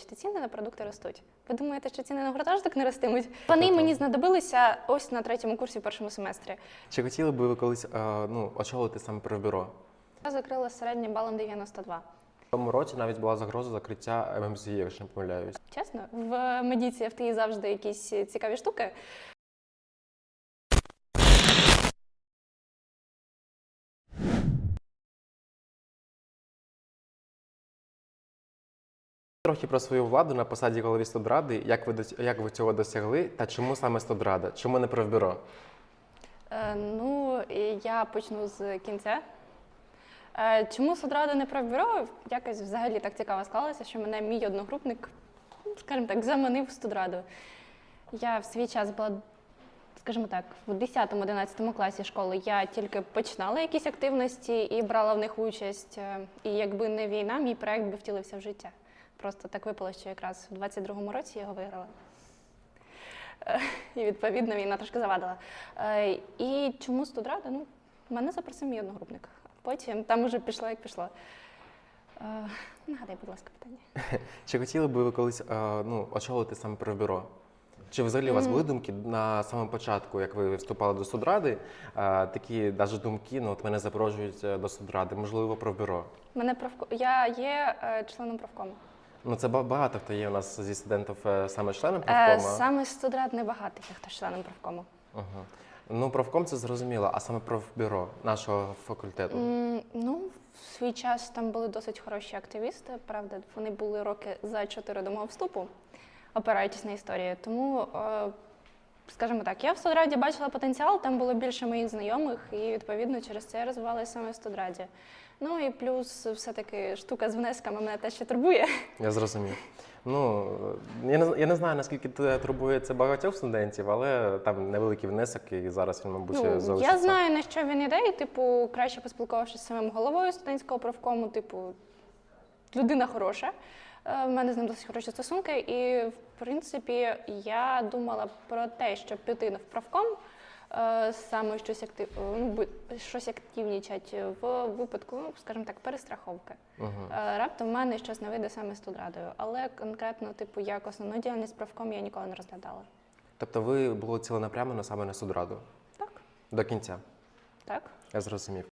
Вибачте, ціни на продукти ростуть. Ви думаєте, що ціни на гуртожиток не ростимуть? Вони мені знадобилися ось на третьому курсі в першому семестрі. Чи хотіли би ви колись е, ну, очолити саме профбюро? Я закрила середнім балом 92. В тому році навіть була загроза закриття ММЗЄ, якщо не помиляюсь. Чесно, в медіці ФТІ завжди якісь цікаві штуки. Трохи про свою владу на посаді голові студради. Як ви як ви цього досягли та чому саме студрада? Чому не профбюро? Е, ну, я почну з кінця. Е, чому Содрада не про бюро? Якось взагалі так цікаво склалося, що мене мій одногрупник, скажімо так, заманив студраду. Я в свій час була, скажімо так, в 10-11 класі школи я тільки починала якісь активності і брала в них участь. Е, І якби не війна, мій проект би втілився в життя. Просто так випало, що якраз в 22-му році його виграла. Е, І відповідно війна трошки завадила. Е, І чому студрада? Ну, мене запросив мій одногрупник. Потім там уже пішло, як пішло. Е, Нагадай, будь ласка, питання. Чи хотіли би ви колись ну, очолити саме профбюро? Чи взагалі у вас були думки на самому початку, як ви вступали до судради? Такі навіть думки, ну от мене запрошують до судради, можливо, профбюро. Мене правко... Я є членом правкому. Ну це ба- багато хто є у нас зі студентів е, саме членом Е. Саме студрад небагато є, хто членом правкому. Ага. Ну, профком це зрозуміло, а саме профбюро нашого факультету. М, Ну, в свій час там були досить хороші активісти. Правда, вони були роки за чотири до мого вступу, опираючись на історію. Тому, е, скажімо так, я в студраді бачила потенціал, там було більше моїх знайомих, і відповідно через це я розвивалася саме в студраді. Ну і плюс, все-таки штука з внесками мене те ще турбує. Я зрозумів. Ну я не, я не знаю, наскільки це турбує це багатьох студентів, але там невеликий внесок, і зараз він, мабуть, Ну, залишиться. я знаю, на що він іде, і, типу, краще поспілкувавшись з самим головою студентського профкому, типу, людина хороша. Е, В мене з ним досить хороші стосунки, і в принципі я думала про те, щоб піти в правком, е, саме щось актив, ну, щось активнічать в випадку, ну, скажімо так, перестраховки. Мгм. Е, Раптом в мене щось не вийде саме з студрадою, але конкретно, типу, як основну діяльність правком я ніколи не розглядала. Тобто ви були ціленапрямлено саме на судраду Так, до кінця. так. Я зрозумів.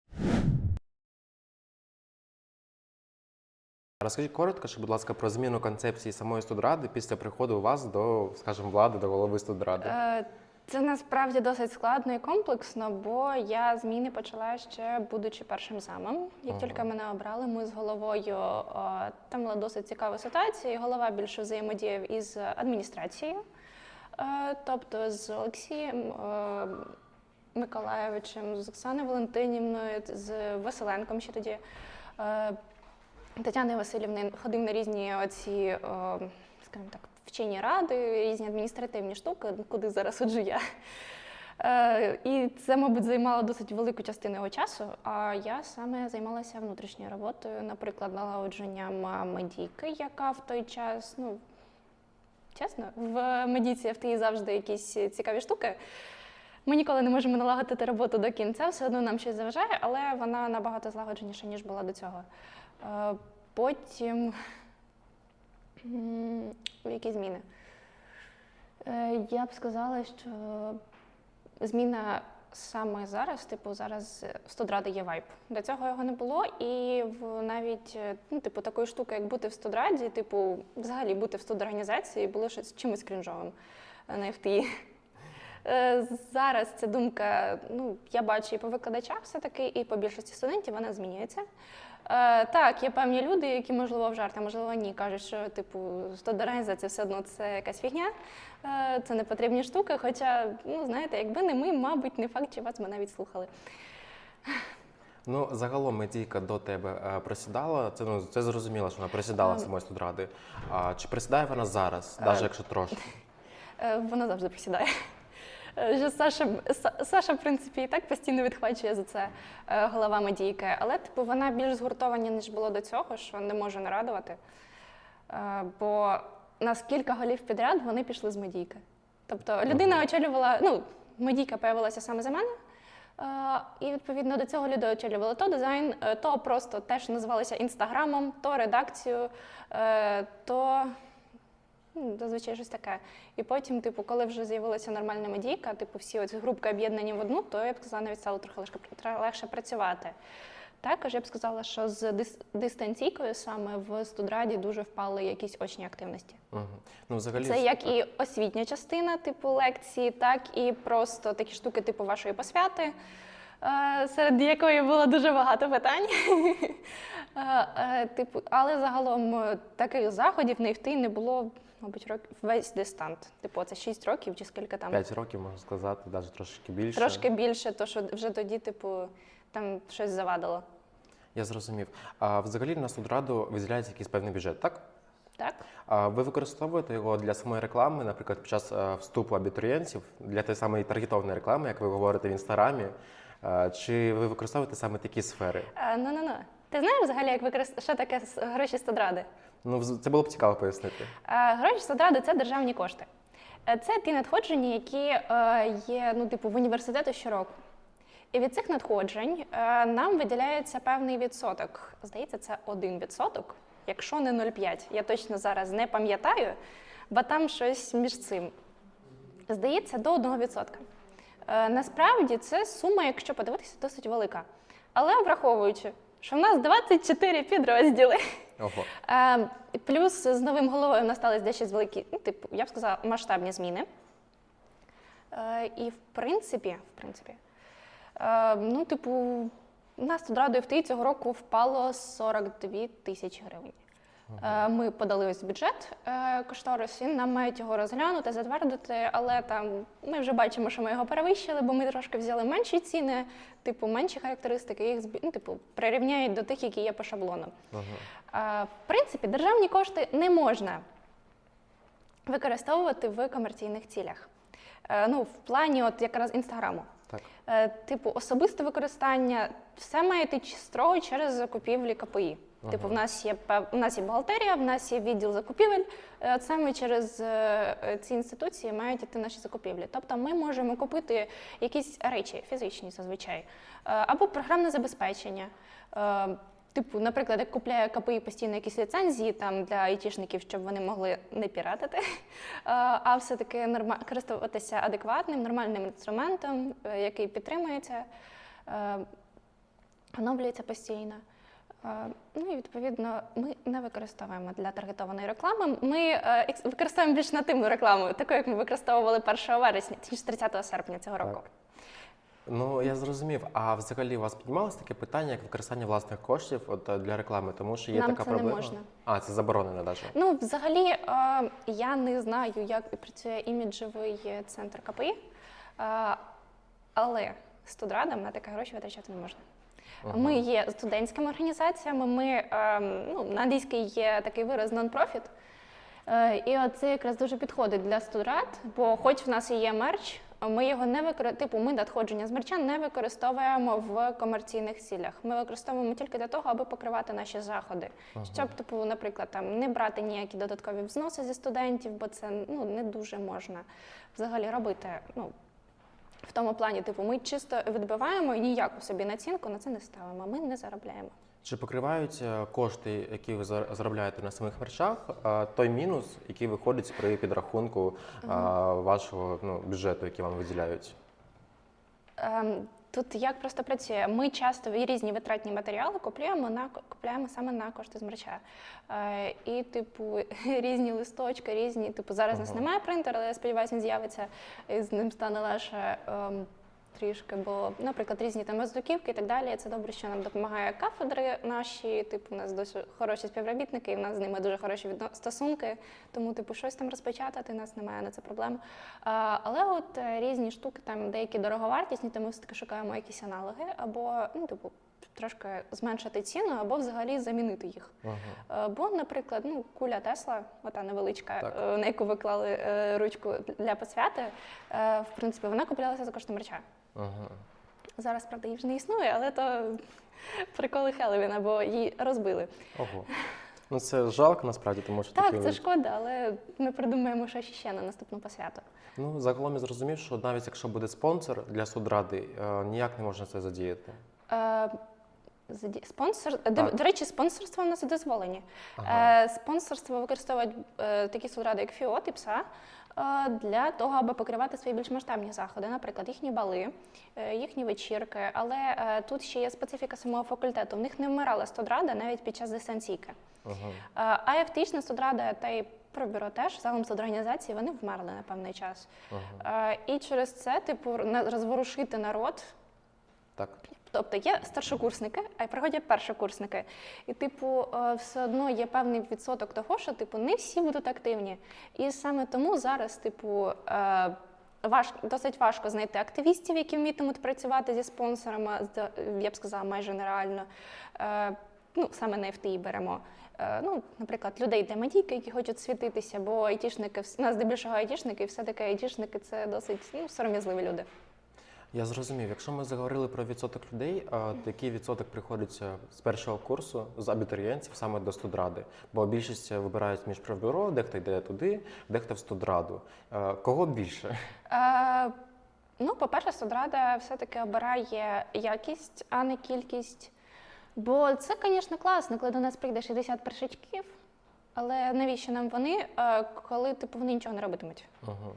Розкажіть коротко, ще, будь ласка, про зміну концепції самої студради після приходу вас до, скажімо, влади, до голови студради. Е, Це насправді досить складно і комплексно, бо я зміни почала ще будучи першим замом. Як Ага. тільки мене обрали, ми з головою о, там була досить цікава ситуація. і Голова більше взаємодіяв із адміністрацією, Е, тобто з Олексієм е, Миколаєвичем, з Оксаною Валентинівною, з Василенком ще тоді. Е, Тетяною Васильівною ходив на різні оці, о, скажімо так, вчені ради, різні адміністративні штуки, куди зараз суджу я. Е, і це, мабуть, займало досить велику частину його часу. А я саме займалася внутрішньою роботою, наприклад, налагодженням медійки, яка в той час, ну чесно, в медіці ФТІ завжди якісь цікаві штуки. Ми ніколи не можемо налагодити роботу до кінця, все одно нам щось заважає, але вона набагато злагодженіша, ніж була до цього. Е, Потім які зміни? Е, Я б сказала, що зміна саме зараз, типу, зараз в студраді є вайб. До цього його не було, і в навіть е, ну, типу, такої штуки, як бути в студраді, типу, взагалі бути в студорганізації, було щось чимось крінжовим е, на. Е, Зараз ця думка, ну я бачу і по викладачах все-таки, і по більшості студентів вона змінюється. Е, так, є певні люди, які, можливо, в жарт, а можливо, ні, кажуть, що типу студорганізація все одно це якась фігня, е, це не потрібні штуки. Хоча, ну знаєте, якби не ми, мабуть, не факт, чи вас ми навіть слухали. Ну, загалом медійка до тебе е, присідала. Це ну це зрозуміло, що вона присідала Ем. самої студради. А чи присідає вона зараз, навіть якщо трошки? Вона завжди присідає. Е, Що Саша, Саша, в принципі, і так постійно відхвачує за це е, голова медійки, але типу, вона більш згуртована, ніж було до цього, що не може не радувати. Е, Бо на кілька голів підряд вони пішли з медійки. Тобто людина очолювала, ну, медійка появилася саме за мене. Е, І відповідно до цього люди очолювали то дизайн, е, то просто те, що називалося інстаграмом, то редакцію, е, то зазвичай щось таке. І потім, типу, коли вже з'явилася нормальна медійка, типу, всі ці групки об'єднані в одну, то я б сказала, навіть стало трохи легше, легше працювати. Також я б сказала, що з дис- дистанційкою саме в студраді дуже впали якісь очні активності. Угу. Ну, взагалі, Це як і освітня частина, типу лекції, так і просто такі штуки, типу вашої посвяти, е, серед якої було дуже багато питань. Е, е, Типу, але загалом таких заходів не йти не було, мабуть, років весь дистант. Типу, це 6 років чи скільки там. 5 років, можна сказати, навіть трошки більше. Трошки більше, то що вже тоді, типу, там щось завадило. Я зрозумів. А взагалі на судраду виділяється якийсь певний бюджет, так? Так? А ви використовуєте його для самої реклами, наприклад, під час е, вступу абітурієнтів, для тієї самої таргетованої реклами, як ви говорите в інстаграмі. Е, Чи ви використовуєте саме такі сфери? Ну, ну, ну. Ти знаєш взагалі, як використ... що таке гроші студради? Ну, це було б цікаво пояснити. Е, Гроші студради це державні кошти. Е, Це ті надходження, які е, є ну, типу, в університету щороку. І від цих надходжень нам виділяється певний відсоток. Здається, це 1%, якщо не 0,5. Я точно зараз не пам'ятаю, бо там щось між цим. Здається, до 1%. Е, Насправді це сума, якщо подивитися, досить велика. Але враховуючи, що в нас 24 підрозділи. Ого. Е, плюс з новим головою настались дещо великі, ну, типу, я б сказала, масштабні зміни. Е, і в принципі, в принципі, е, ну, типу, нас тут радою ФТІ цього року впало 42 тисячі гривень. Е, Ми подали ось бюджет е, кошторис, і нам мають його розглянути, затвердити, але там ми вже бачимо, що ми його перевищили, бо ми трошки взяли менші ціни, типу менші характеристики, їх ну, типу, прирівняють до тих, які є по шаблону. Ага. Е, В принципі, державні кошти не можна використовувати в комерційних цілях. Ну, в плані, от якраз інстаграму. Так. Типу, особисте використання, все має йти строго через закупівлі КПІ. Типу, в нас є в нас є бухгалтерія, в нас є відділ закупівель. е, Саме через е, ці інституції мають йти наші закупівлі. Тобто ми можемо купити якісь речі фізичні зазвичай, е, або програмне забезпечення. Типу, наприклад, як купляє КПІ постійно якісь ліцензії там для айтішників, щоб вони могли не піратити, а все-таки норма... користуватися адекватним, нормальним інструментом, який підтримується, оновлюється постійно. Е, Ну і відповідно ми не використовуємо для таргетованої реклами. Ми е, використовуємо більш нативну рекламу, таку як ми використовували 1 вересня, ніж 30 серпня цього року. Так. Ну я зрозумів. А взагалі у вас піднімалось таке питання, як використання власних коштів от е, для реклами, тому що є Нам така це не проблема. можна. А це заборонено навіть. Ну, взагалі, е, я не знаю, як працює іміджевий центр КПІ, е, але студрадам на таке гроші витрачати не можна. Ми є студентськими організаціями. Ми е, ну, на англійській є такий вираз non-profit. Е, І це якраз дуже підходить для студрат, бо хоч в нас і є мерч, ми його не викор... типу, ми надходження з мерча не використовуємо в комерційних цілях. Ми використовуємо тільки для того, аби покривати наші заходи. Щоб, типу, наприклад, там не брати ніякі додаткові взноси зі студентів, бо це ну не дуже можна взагалі робити. Ну в тому плані, типу, ми чисто відбиваємо і ніяку собі націнку на це не ставимо. Ми не заробляємо. Чи покривають кошти, які ви зар- заробляєте на самих мерчах, той мінус, який виходить при підрахунку е, вашого ну, бюджету, який вам виділяють? Тут як просто працює? Ми часто різні витратні матеріали купуємо на купуємо саме на кошти з мерча. Е, і, типу, різні листочки, різні. Типу, зараз ага. нас немає принтера, але я сподіваюся, він з'явиться і з ним стане легше. ем, Трішки, бо, наприклад, різні там роздуківки і так далі. Це добре, що нам допомагає кафедри наші. Типу, у нас дуже хороші співробітники, і в нас з ними дуже хороші стосунки. Тому, типу, щось там розпечатати, у нас немає на це проблем. А, але от е, різні штуки, там деякі дороговартісні, то ми все-таки шукаємо якісь аналоги, або ну, типу, трошки зменшити ціну, або взагалі замінити їх. Ага. Е, Бо, наприклад, ну, куля Тесла, ота невеличка, Так. е, на яку ви клали ручку для посвяти, в принципі, вона куплялася за коштом мерча. Ага. Зараз, правда, її вже не існує, але то приколи Хеллоуіна, бо її розбили. Ого. Ну це жалко насправді, тому що Так, такі це шкода, але ми придумаємо щось ще на наступну посвяту. Ну, загалом я зрозумів, що навіть якщо буде спонсор для судради, е, ніяк не можна це задіяти. Е, заді- спонсор. До, Так. до речі, спонсорство в нас дозволені. Ага. Е, спонсорство використовують е, такі студради, як ФІОТ і ПСА, е, для того, аби покривати свої більш масштабні заходи, наприклад, їхні бали, е, їхні вечірки. Але е, тут ще є специфіка самого факультету. В них не вмирала студрада навіть під час дистанційки. Ага. Е, А ефтична студрада та й пробюро теж загалом студорганізації вони вмерли на певний час. Ага. Е, І через це, типу, розворушити народ. Так. Тобто є старшокурсники, а й приходять першокурсники. І, типу, е, все одно є певний відсоток того, що типу не всі будуть активні. І саме тому зараз, типу, е, важ, досить важко знайти активістів, які вмітимуть працювати зі спонсорами, я б сказала, майже нереально. Е, Ну, саме на FTI беремо. Е, Ну, наприклад, людей для медійки, які хочуть світитися, бо айтішники, у нас здебільшого айтішники, і все-таки айтішники це досить ну, сором'язливі люди. Я зрозумів, якщо ми заговорили про відсоток людей, а, який відсоток приходиться з першого курсу з абітурієнтів саме до студради? Бо більшість вибирають між правбюро, дехто йде туди, дехто в студраду. Кого більше? Е, ну, по-перше, Содрада все-таки обирає якість, а не кількість. Бо це, звісно, класно, коли до нас прийде 60 першачків, але навіщо нам вони, е, коли типу, вони нічого не робитимуть? Ага.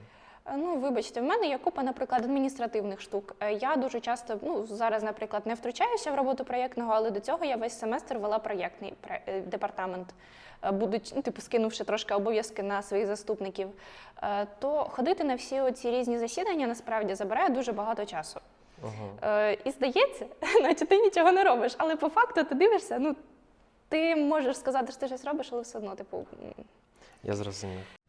Е, Ну, вибачте, в мене є купа, наприклад, адміністративних штук. Е, Я дуже часто, ну зараз, наприклад, не втручаюся в роботу проєктного, але до цього я весь семестр вела проєктний е, департамент, будучи, ну, типу, скинувши трошки обов'язки на своїх заступників. То ходити на всі ці різні засідання насправді забирає дуже багато часу. Ага. І здається, наче ти нічого не робиш, але по факту ти дивишся, ну ти можеш сказати, що ти щось робиш, але все одно, типу, Я зрозумів.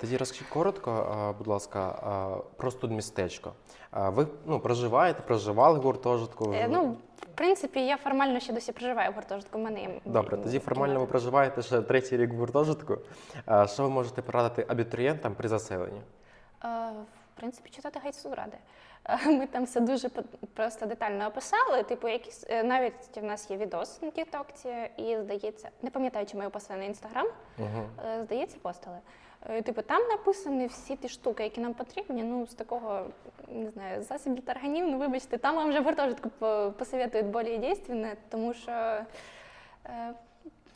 Тоді розкажіть коротко, будь ласка, а, про студмістечко. Ви ну, проживаєте, проживали в гуртожитку? Е, Ну, в принципі, я формально ще досі проживаю в гуртожитку. Мене Добре, тоді формально ви проживаєте ще третій рік в гуртожитку. Що ви можете порадити абітурієнтам при заселенні? Е, В принципі, читати гайд суради. Е, Ми там все дуже просто детально описали. Типу, якісь е, навіть в нас є відос на Тіктокці, і здається, не пам'ятаю, чи ми на інстаграм. Угу. Е, Здається, постили. Е, Типу, там написані всі ті штуки, які нам потрібні. Ну, з такого, не знаю, засіб тарганів, ну вибачте, там вам вже гуртожитку по- посоветують більш дійсне, тому що е,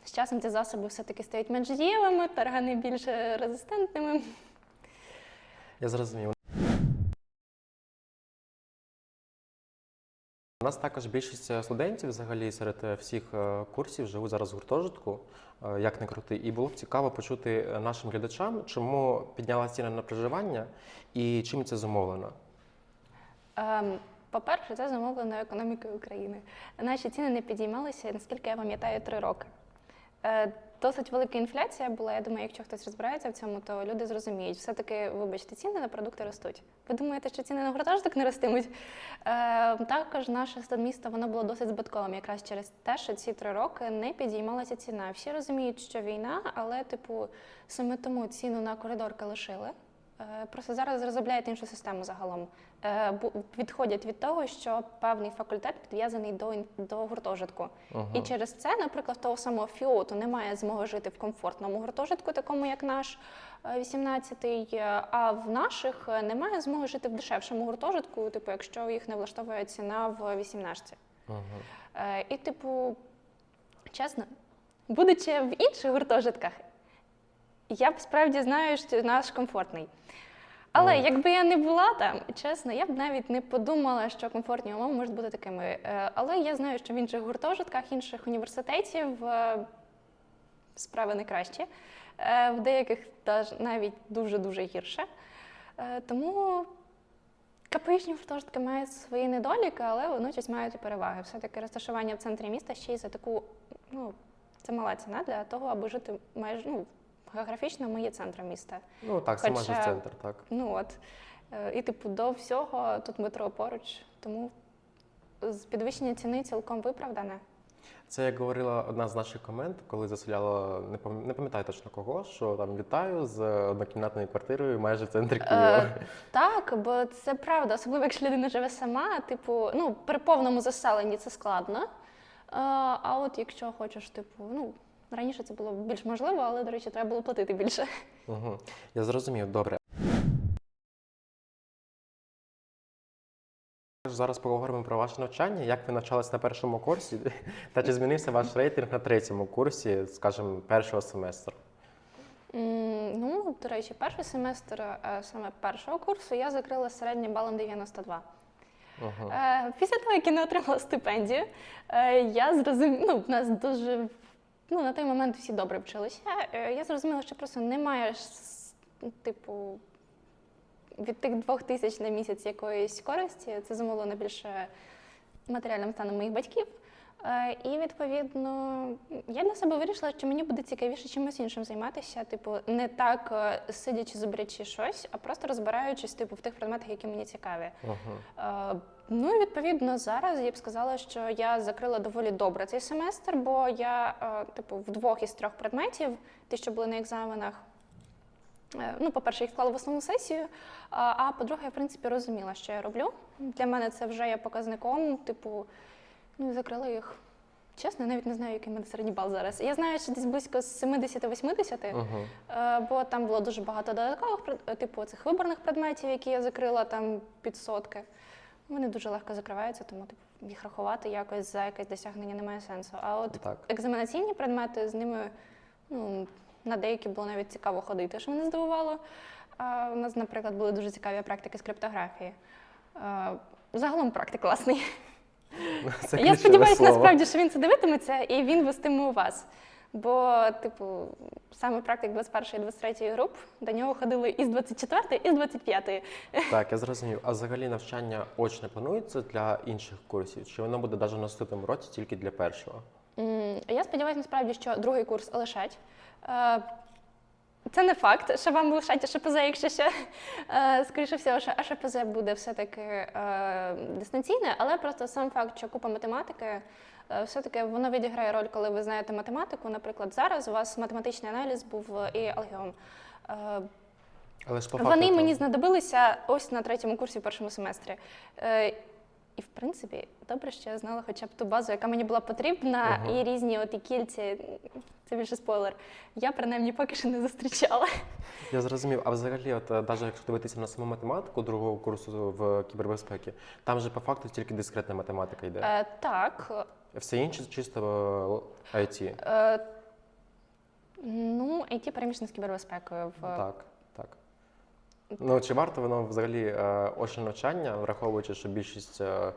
з часом ці засоби все-таки стають менш дієвими, таргани більш резистентними. Я зрозумів. У нас також більшість е, студентів взагалі серед е, всіх е, курсів живуть зараз в гуртожитку, як не крути. І було б цікаво почути нашим глядачам, чому піднялася ціна на проживання і чим це зумовлено. Um... По-перше, це замовлено економікою України. Наші ціни не підіймалися, наскільки я пам'ятаю, три роки. Е, Досить велика інфляція була. Я думаю, якщо хтось розбирається в цьому, то люди зрозуміють. Все-таки, вибачте, ціни на продукти ростуть. Ви думаєте, що ціни на гуртожиток не ростимуть? Е, Також наше стадмісто воно було досить збитковим, якраз через те, що ці три роки не підіймалася ціна. Всі розуміють, що війна, але, типу, саме тому ціну на коридорки лишили. Е, Просто зараз розробляють іншу систему загалом. Е, Відходять від того, що певний факультет підв'язаний до, до гуртожитку. І через це, наприклад, того самого фіоту немає змоги жити в комфортному гуртожитку, такому як наш е, 18-й, е, а в наших немає змоги жити в дешевшому гуртожитку, типу, якщо їх не влаштовує ціна в 18. Угу. Е, І, типу, чесно, будучи в інших гуртожитках, я б справді знаю, що наш комфортний. Але Ну. якби я не була там, чесно, я б навіть не подумала, що комфортні умови можуть бути такими. Е, Але я знаю, що в інших гуртожитках, інших університетів е, справи не кращі, Е, в деяких навіть дуже-дуже гірше. Е, Тому КПІшні гуртожитки мають свої недоліки, але водночас мають і переваги. Все-таки розташування в центрі міста ще й за таку, ну, це мала ціна для того, аби жити майже ну, географічно ми є центром міста. Ну так, це майже центр, так. Ну от. Е, І, типу, до всього тут метро поруч, тому підвищення ціни цілком виправдане. Це як говорила одна з наших комент, коли заселяла, не не пам'ятаю точно кого, що там вітаю з однокімнатною квартирою майже в центрі Києва. Е, так, бо це правда, особливо якщо людина живе сама, типу, ну, при повному заселенні це складно. Е, а от якщо хочеш, типу, ну, раніше це було більш можливо, але, до речі, треба було платити більше. Угу. Я зрозумів, добре. Зараз поговоримо про ваше навчання. Як ви навчались на першому курсі, та чи змінився ваш рейтинг на третьому курсі, скажімо, першого семестру? Ну, до речі, перший семестр е, саме першого курсу я закрила середнім балом 92. Угу. Е, Після того, як я не отримала стипендію, е, я зрозуміла, ну, в нас дуже ну, на той момент всі добре вчилися. Е, Я зрозуміла, що просто немає типу від тих двох тисяч на місяць якоїсь користі. Це замовлено більше матеріальним станом моїх батьків. Е, І відповідно я для себе вирішила, що мені буде цікавіше чимось іншим займатися. Типу, не так е, сидячи зубрячи щось, а просто розбираючись типу, в тих предметах, які мені цікаві. Угу. Е, Ну і відповідно зараз я б сказала, що я закрила доволі добре цей семестр, бо я, типу, в двох із трьох предметів, ті, що були на екзаменах, ну, по-перше, їх вклала в основну сесію, а, а по-друге, я в принципі розуміла, що я роблю. Для мене це вже є показником, типу, ну, і закрила їх. Чесно, я навіть не знаю, який мене середній бал зараз. Я знаю, що десь близько з 70-80. Угу. Е, Бо там було дуже багато додаткових пред- е, типу цих виборних предметів, які я закрила там під сотки. Вони дуже легко закриваються, тому типу, їх рахувати якось за якесь досягнення немає сенсу. А от Так. екзаменаційні предмети з ними ну, на деякі було навіть цікаво ходити, що мене здивувало. А, у нас, наприклад, були дуже цікаві практики з криптографії. А, загалом практик класний. Це Я сподіваюся, слово. насправді, що він це дивитиметься і він вестиме у вас. Бо, типу, саме практик 21 і 23 груп до нього ходили із 24 і з 25. Так, я зрозумів. А взагалі навчання очне планується для інших курсів? Чи воно буде навіть в наступному році тільки для першого? Я сподіваюся, насправді, що другий курс лишать. Це не факт, що вам лишать ШПЗ, якщо ще е, скоріше всього, що ШПЗ буде все-таки е, дистанційне, але просто сам факт, що купа математики, е, все-таки воно відіграє роль, коли ви знаєте математику. Наприклад, зараз у вас математичний аналіз був і алгеом. Але ж по факту Вони мені знадобилися ось на третьому курсі в першому семестрі. І в принципі, добре, що я знала хоча б ту базу, яка мені була потрібна, Ага. і різні от і кільці. Це більше спойлер. Я принаймні поки що не зустрічала. Я зрозумів. А взагалі, от навіть якщо дивитися на саму математику другого курсу в кібербезпеці, там же по факту тільки дискретна математика йде. Е, так. Все інше чисто е, IT. Е, ну, IT перемішано з кібербезпекою. В... Так. Ну чи варто воно взагалі е, очне навчання, враховуючи, що більшість е, е,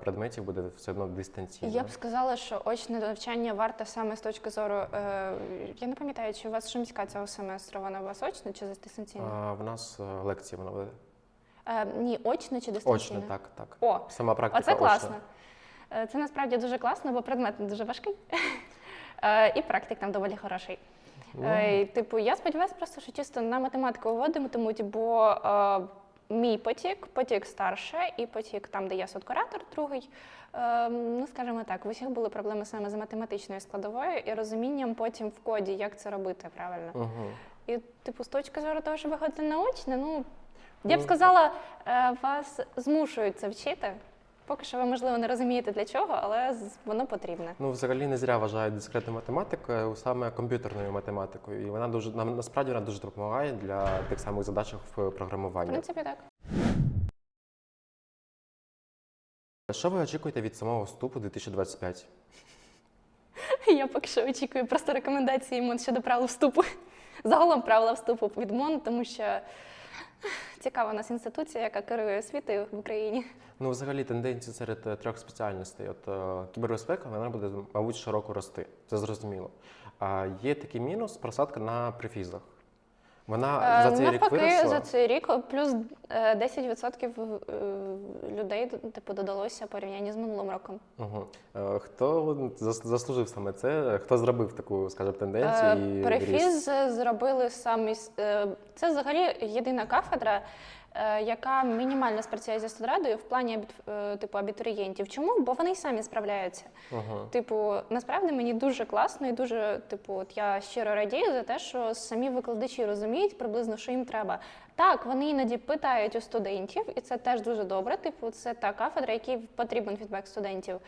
предметів буде все одно дистанційно? Я б сказала, що очне навчання варте саме з точки зору. Е, я не пам'ятаю, чи у вас шумська цього семестру, вона у вас очна чи дистанційна? В нас лекції воно буде. Е, ні, очне чи дистанційна? Очне, так, так. О, Сама практика Оце очна. класно. Е, Це насправді дуже класно, бо предмет не дуже важкий. І практик там доволі хороший. Е, і, Типу, я сподіваюся, просто що чисто на математику вводитимуть, бо е, мій потік, потік старше, і потік там, де я судкуратор, другий. Е, ну, скажімо так, в усіх були проблеми саме з математичною складовою і розумінням потім в коді, як це робити правильно. Угу. І, типу, з точки зору того, що виходити наочне, ну я б Ну, сказала, е, вас змушують це вчити. Поки що ви, можливо, не розумієте для чого, але воно потрібне. Ну, взагалі не зря вважають дискретну математику е, саме комп'ютерною математикою. І вона дуже нам насправді вона дуже допомагає для тих самих задач в В програмуванні. принципі, так. Що ви очікуєте від самого вступу 2025? Я поки що очікую просто рекомендації МОН щодо правил вступу. Загалом правила вступу від МОН, тому що цікава у нас інституція, яка керує освітою в Україні. Ну, взагалі, тенденції серед е, трьох спеціальностей. От е, кібербезпека, вона буде, мабуть, широко рости. Це зрозуміло. А є такий мінус просадка на префізах. Вона Е, за цей рік Навпаки, виросла. за цей рік плюс е, 10% е, людей типу, додалося порівнянні з минулим роком. Угу. Хто зас- заслужив саме це? Хто зробив таку, скажімо, тенденцію? Перефіз зробили самі. Це взагалі єдина кафедра, яка мінімально спрацює зі студрадою в плані е, типу абітурієнтів. Чому? Бо вони й самі справляються. Угу. Типу, насправді мені дуже класно і дуже, типу, от я щиро радію за те, що самі викладачі розуміють приблизно, що їм треба. Так, вони іноді питають у студентів, і це теж дуже добре. Типу, це та кафедра, якій потрібен фідбек студентів.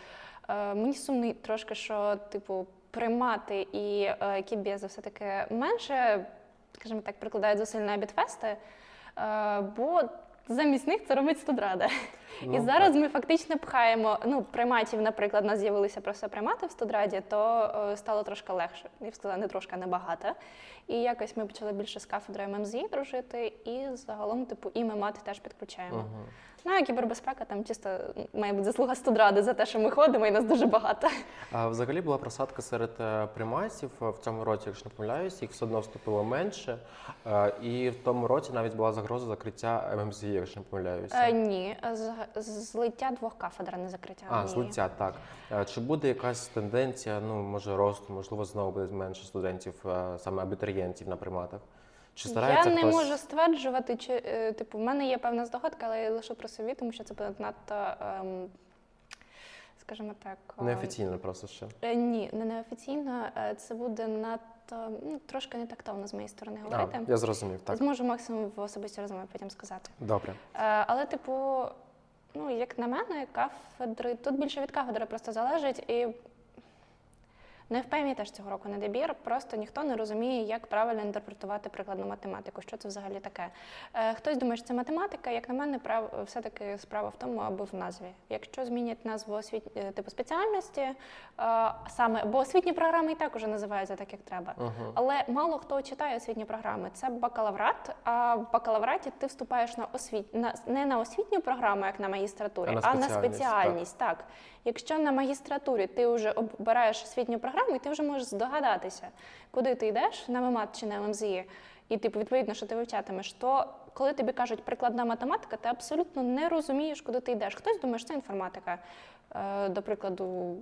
Е, мені сумно трошки, що типу примати і е, кібєзи все таки менше, скажімо так, прикладають зусиль на абітфести, е, бо замість них це робить студрада. Ну, і зараз ми фактично пхаємо. Ну, приматів, наприклад, у нас з'явилися просто примати в студраді, то е, стало трошки легше. Я б сказала, не трошки, а небагато. І якось ми почали більше з кафедрою ММЗІ дружити, і загалом, типу, і ми мати теж підключаємо. Мгм. Ну, а кібербезпека там чисто має бути заслуга студради за те, що ми ходимо, і нас дуже багато. А взагалі була просадка серед е, приматів е, в цьому році, якщо не помиляюсь, їх все одно вступило менше. Е, І в тому році навіть була загроза закриття ММЗІ, якщо не помиляюся. Е, ні, з- злиття двох кафедр, не закриття. А, ні. злиття, так. Чи буде якась тенденція, ну може росту, можливо, знову буде менше студентів, саме абітурієнтів на приматах? Чи Я не хтось? можу стверджувати, чи е, типу, в мене є певна здогадка, але я лише про собі, тому що це буде надто, ем, скажімо так, ем, Неофіційно просто ще. е, ні, не неофіційно. е, Це буде надто ну, трошки не тактовно з моєї сторони А, говорити. я зрозумів, так. Зможу максимум в особистій розмові потім сказати. Добре. Е, Але, типу, ну, як на мене, кафедри, тут більше від кафедри просто залежить. І не в ПМІ теж цього року не добір, просто ніхто не розуміє, як правильно інтерпретувати прикладну математику, що це взагалі таке. Е, Хтось думає, що це математика, як на мене, прав, все-таки справа в тому, аби в назві. Якщо змінять назву освіт... е, типу спеціальності, е, саме, бо освітні програми і так уже називаються так, як треба. Угу. Але мало хто читає освітні програми. Це бакалаврат. А в бакалавраті ти вступаєш на освіт... на... не на освітню програму, як на магістратурі, А на а на спеціальність, спеціальність. Так. Якщо на магістратурі ти вже обираєш освітню програму, і ти вже можеш здогадатися, куди ти йдеш на МЕМАТ чи на ММЗІ, і типу, відповідно, що ти вивчатимеш, то коли тобі кажуть прикладна математика, ти абсолютно не розумієш, куди ти йдеш. Хтось думає, що це інформатика. Е, До прикладу,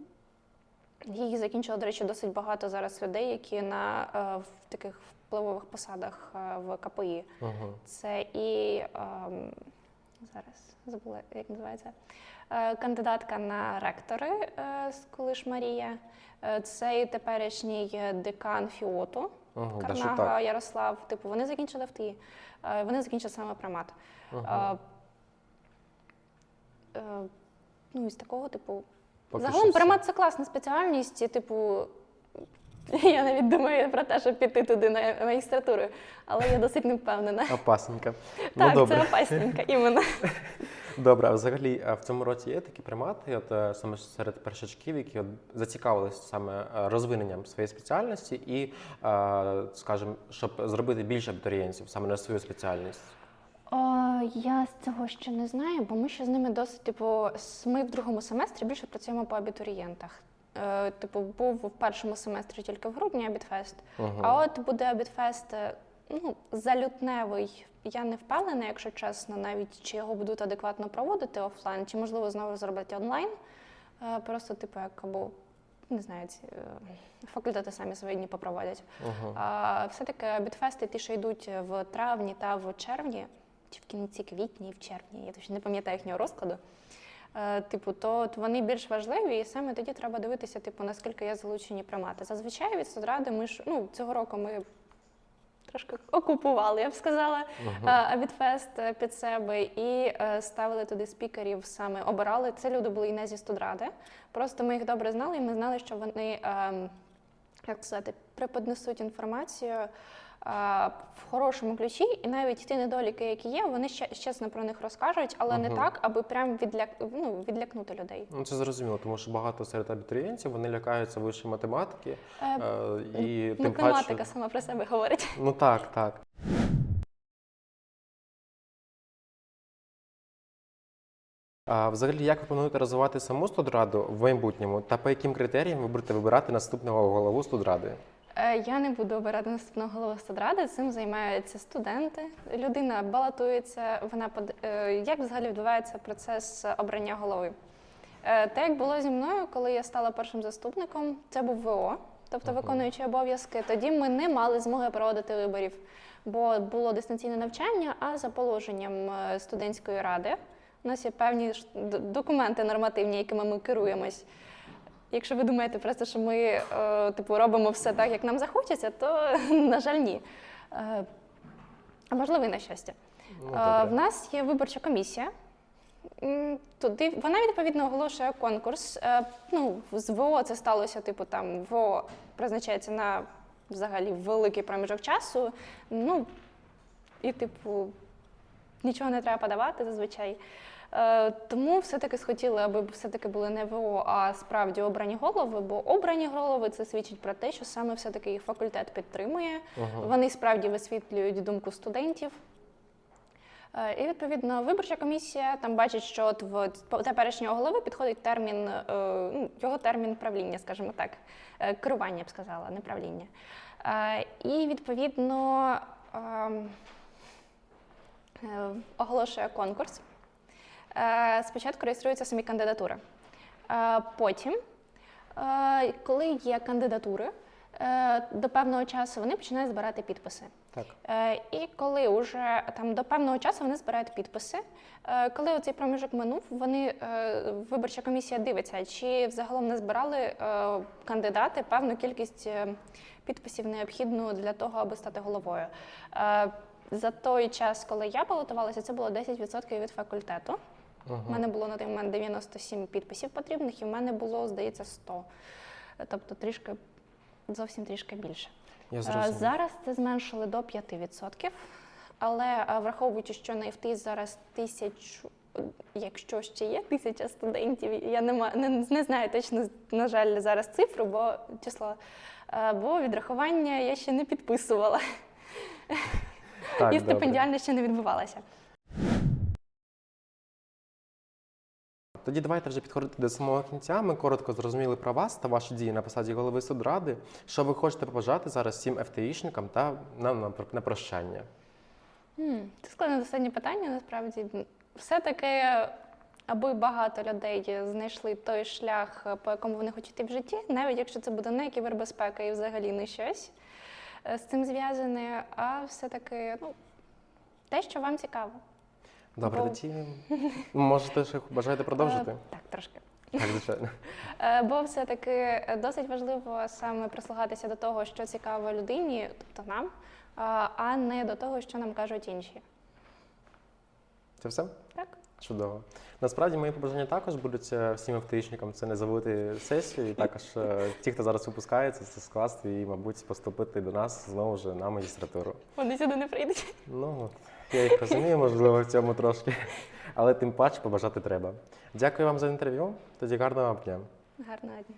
Її закінчило, до речі, досить багато зараз людей, які на е, в таких впливових посадах е, в КПІ. Угу. Це і ем, зараз забула, як називається е, кандидатка на ректори е, з Кулиш Марія. Е, Це і теперішній декан Фіоту Угу. Карнага Ярослав. Типу, вони закінчили ФТІ. Е, Вони закінчили саме примат. Е, Ну, із такого, типу, Поки Загалом примат це класна спеціальність, типу, я навіть думаю про те, щоб піти туди на магістратуру, але я досить не впевнена. Опасненько. Так, ну добре. це опасненько, іменно. Добре, а взагалі в цьому році є такі примати, от е, саме серед першачків, які от зацікавились саме е, розвиненням своєї спеціальності і, е, скажімо, щоб зробити більше абітурієнтів саме на свою спеціальність. О, я з цього ще не знаю, бо ми ще з ними досить, типу, ми в другому семестрі більше працюємо по абітурієнтах. Е, типу, був в першому семестрі тільки в грудні абітфест, Угу. а от буде абітфест е, ну, залютневий. Я не впевнена, якщо чесно, навіть чи його будуть адекватно проводити офлайн, чи можливо знову зробити онлайн. Е, Просто, типу, як або не знаю, ці е, факультети самі свої дні попроводять. Угу. А все-таки бітфести, ті, що йдуть в травні та в червні, чи в кінці квітня і в червні, я точно не пам'ятаю їхнього розкладу. Е, Типу, то от вони більш важливі, і саме тоді треба дивитися, типу, наскільки є залучені примати. Зазвичай від студради ми ж ну цього року ми трошки окупували, я б сказала, Угу. Авідфест під себе і е, ставили туди спікерів, саме обирали. Це люди були і не зі студради. Просто ми їх добре знали, і ми знали, що вони, ем, як сказати, преподнесуть інформацію е, в хорошому ключі, і навіть ті недоліки, які є, вони ще чесно про них розкажуть, але не так, аби прям відляк... ну, відлякнути людей. Ну це зрозуміло, тому що багато серед абітурієнтів вони лякаються вищої математики Е, е, і тим Математика паче. сама про себе говорить. Ну так, так. А взагалі, як ви плануєте розвивати саму студраду в майбутньому та по яким критеріям ви будете вибирати наступного голову студради? Е, Я не буду обирати наступного голову студради, цим займаються студенти. Людина балотується. Вона под... е, як взагалі відбувається процес обрання голови? Е, Те, як було зі мною, коли я стала першим заступником, це був ВО, тобто Ага. виконуючий обов'язки. Тоді ми не мали змоги проводити виборів, бо було дистанційне навчання. А за положенням студентської ради у нас є певні документи нормативні, якими ми керуємось. Якщо ви думаєте просто, що ми е, типу, робимо все так, як нам захочеться, то, на жаль, ні. Е, а можливо, і на щастя. Ну, Е, в нас є виборча комісія. Туди вона відповідно оголошує конкурс. Е, Ну, з ВО це сталося, типу, там ВО призначається на взагалі великий проміжок часу. Ну, і, типу, нічого не треба подавати зазвичай. Е, Тому все-таки схотіли, аби все-таки були не ВО, а справді обрані голови, бо обрані голови це свідчить про те, що саме все-таки їх факультет підтримує. Мгм. Вони справді висвітлюють думку студентів. Е, І відповідно виборча комісія там бачить, що от в теперішнього голови підходить термін, е, ну, його термін правління, скажімо так, керування, я б сказала, не правління. І відповідно ем, оголошує конкурс. Е, Спочатку реєструються самі кандидатури. Е, Потім, е, коли є кандидатури, до певного часу вони починають збирати підписи. Так. І коли вже там до певного часу вони збирають підписи. Коли оцей проміжок минув, вони виборча комісія дивиться, чи взагалом не збирали кандидати певну кількість підписів необхідну для того, аби стати головою. За той час, коли я балотувалася, це було 10% від факультету. У мене було на той момент 97 підписів потрібних, і в мене було, здається, 100. Е, Тобто трішки, зовсім трішки більше. Я Е, зрозумів. Зараз це зменшили до 5%, але е, враховуючи, що на ІФТІ зараз тисячу, якщо ще є тисяча студентів, я не, не, не знаю точно, на жаль, зараз цифру, бо число, е, бо відрахування я ще не підписувала Так, і добре. стипендіальна ще не відбувалася. Тоді давайте вже підходити до самого кінця. Ми коротко зрозуміли про вас та ваші дії на посаді голови судради. Що ви хочете побажати зараз всім ФТІшникам та нам на, на прощання? Це складне останнє питання, насправді. Все-таки, аби багато людей знайшли той шлях, по якому вони хочуть йти в житті, навіть якщо це буде не кібербезпека і взагалі не щось е, з цим зв'язане, а все-таки ну, те, що вам цікаво. Добре, Бо- тоді можете ще бажаєте продовжити? Е, Так, трошки. Так, звичайно. Е, Бо все-таки е, досить важливо саме прислухатися до того, що цікаво людині, тобто нам, а- не до того, що нам кажуть інші. Це все? Так? Чудово. Насправді мої побажання також будуть всім ФТІшникам це не забути сесію, і також ті, хто зараз випускається, це скласти і, мабуть, поступити до нас знову ж на магістратуру. Вони сюди не прийдуть. Ну, от, я їх розумію, можливо, в цьому трошки, але тим паче побажати треба. Дякую вам за інтерв'ю. Тоді гарного вам дня. Гарного дня.